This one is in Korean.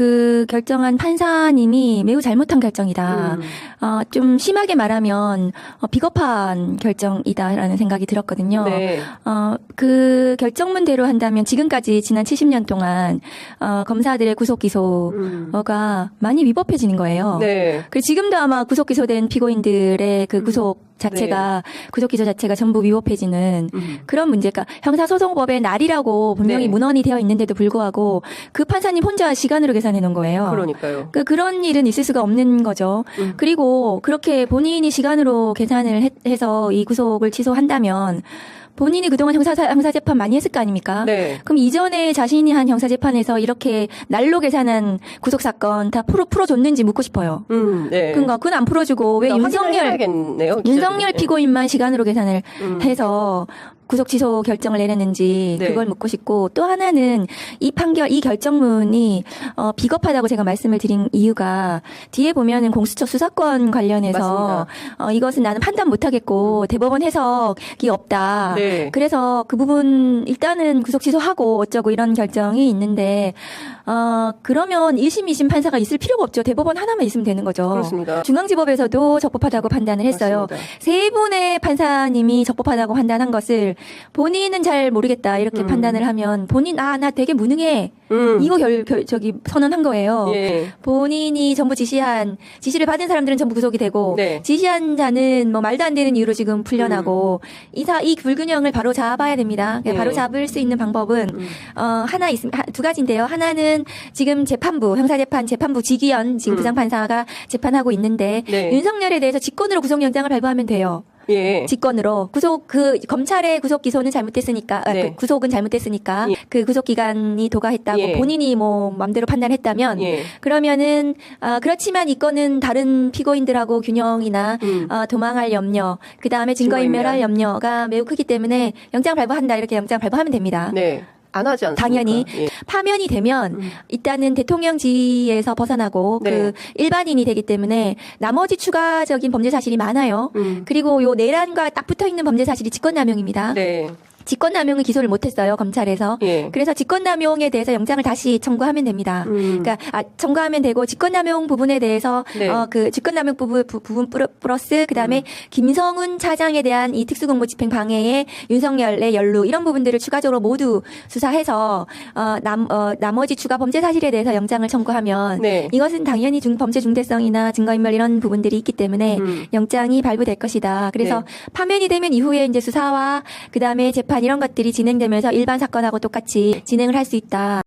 그 결정한 판사님이 매우 잘못한 결정이다. 음. 어, 좀 심하게 말하면 어, 비겁한 결정이다라는 생각이 들었거든요. 네. 어, 그 결정문대로 한다면 지금까지 지난 70년 동안 어, 검사들의 구속 기소가 많이 위법해지는 거예요. 음. 네. 그리고 지금도 아마 구속 기소된 피고인들의 그 구속 자체가 구속 기소 자체가 전부 위법해지는 음. 그런 문제가 형사소송법의 날이라고 분명히 네. 문헌이 되어 있는데도 불구하고 그 판사님 혼자 시간으로 계산해 놓은 거예요. 그러니까요. 그 그런 일은 있을 수가 없는 거죠. 음. 그리고 그렇게 본인이 시간으로 계산을 해, 해서 이 구속을 취소한다면 본인이 그동안 형사 형사 재판 많이 했을 거 아닙니까? 네. 그럼 이전에 자신이 한 형사 재판에서 이렇게 날로 계산한 구속 사건 다 풀어 풀어줬는지 묻고 싶어요. 음. 네. 그러니까 그건 안 풀어주고 왜 그러니까 윤석열 해야겠네요. 윤석열 피고인만 시간으로 계산을 음. 해서 구속 취소 결정을 내렸는지 네. 그걸 묻고 싶고 또 하나는 이 판결 이 결정문이 어, 비겁하다고 제가 말씀을 드린 이유가 뒤에 보면은 공수처 수사권 관련해서 어, 이것은 나는 판단 못하겠고 대법원 해석이 없다. 네. 그래서 그 부분 일단은 구속 취소하고 어쩌고 이런 결정이 있는데 어 그러면 1심, 2심 판사가 있을 필요가 없죠. 대법원 하나만 있으면 되는 거죠. 그렇습니다. 중앙지법에서도 적법하다고 판단을 했어요. 맞습니다. 세 분의 판사님이 적법하다고 판단한 것을 본인은 잘 모르겠다 이렇게 음. 판단을 하면 본인 아 나 되게 무능해 음. 이거 결, 결 저기 선언한 거예요. 예. 본인이 전부 지시한 지시를 받은 사람들은 전부 구속이 되고 네. 지시한 자는 뭐 말도 안 되는 이유로 지금 풀려나고 이사 이 불균형을 바로 잡아야 됩니다. 네. 바로 잡을 수 있는 방법은 음. 어 하나 있, 하- 두 가지인데요. 하나는 지금 재판부 형사재판 재판부 지기현 지금 음. 부장판사가 재판하고 있는데 네. 윤석열에 대해서 직권으로 구속영장을 발부하면 돼요. 예. 직권으로 구속 그 검찰의 구속 기소는 잘못됐으니까 아, 네. 그 구속은 잘못됐으니까 예. 그 구속 기간이 도가했다고 예. 본인이 뭐 맘대로 판단했다면 예. 그러면은 아 그렇지만 이 건은 다른 피고인들하고 균형이나 음. 어, 도망할 염려, 그 다음에 증거인멸할 염려가 매우 크기 때문에 영장 발부한다 이렇게 영장 발부하면 됩니다. 네. 안 하지 않습니까? 당연히 예. 파면이 되면 음. 일단은 대통령지에서 벗어나고 네. 그 일반인이 되기 때문에 나머지 추가적인 범죄 사실이 많아요. 음. 그리고 요 내란과 딱 붙어 있는 범죄 사실이 직권남용입니다. 네. 직권남용은 기소를 못했어요 검찰에서. 예. 그래서 직권남용에 대해서 영장을 다시 청구하면 됩니다. 음. 그러니까 아, 청구하면 되고 직권남용 부분에 대해서 네. 어 그 직권남용 부분 부, 플러- 플러스 그다음에 김성훈 차장에 대한 이 특수공무 집행 방해에 윤석열의 연루 이런 부분들을 추가적으로 모두 수사해서 어 남 어, 나머지 추가 범죄 사실에 대해서 영장을 청구하면 네. 이것은 당연히 중, 범죄 중대성이나 증거인멸 이런 부분들이 있기 때문에 음. 영장이 발부될 것이다. 그래서 파면이 되면 이후에 이제 수사와 그다음에 재판 이런 것들이 진행되면서 일반 사건하고 똑같이 진행을 할 수 있다.